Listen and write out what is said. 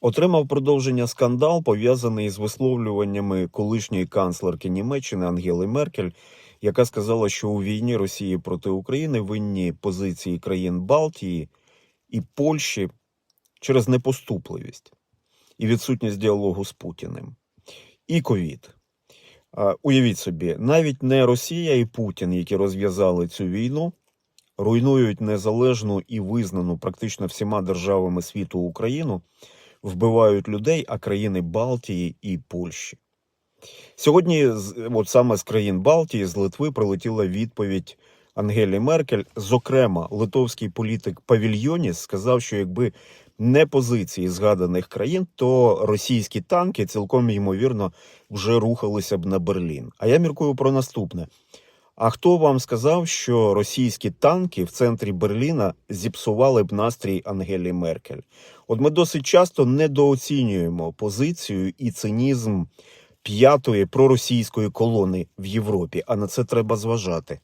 Отримав продовження скандал, пов'язаний з висловлюваннями колишньої канцлерки Німеччини Ангели Меркель, яка сказала, що у війні Росії проти України винні позиції країн Балтії і Польщі через непоступливість і відсутність діалогу з Путіним. І ковід. Уявіть собі, навіть не Росія і Путін, які розв'язали цю війну, руйнують незалежну і визнану практично всіма державами світу Україну, вбивають людей, а країни Балтії і Польщі. Сьогодні, от саме з країн Балтії, з Литви, прилетіла відповідь Ангелі Меркель. Зокрема, литовський політик Павільйоніс сказав, що якби не позиції згаданих країн, то російські танки цілком ймовірно вже рухалися б на Берлін. А я міркую про наступне. А хто вам сказав, що російські танки в центрі Берліна зіпсували б настрій Ангелі Меркель? От ми досить часто недооцінюємо позицію і цинізм п'ятої проросійської колони в Європі, а на це треба зважати.